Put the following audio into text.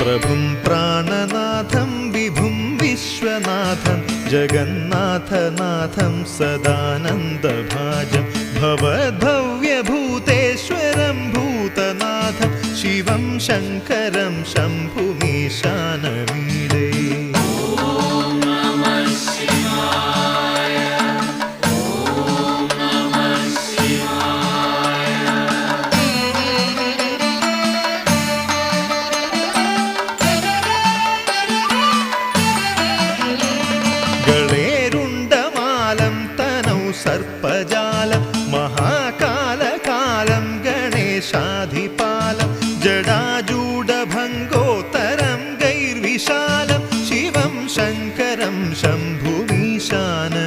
പ്രഭും പ്രാണനാഥം വിഭും വിശ്വനാഥം ജഗന്നാഥനാഥം സദാനന്ദഭാജം ഭവദ്ഭവ്യഭൂതേശ്വരം ഭൂതനാഥം ശിവം ശങ്കരം ശംഭുമീശാനമീ सर्पजाल महाकाल कालं गणेशाधिपाल जडाजूडभङ्गोत्तरं गैर्विशाल शिवम शंकरम शंभुमीशान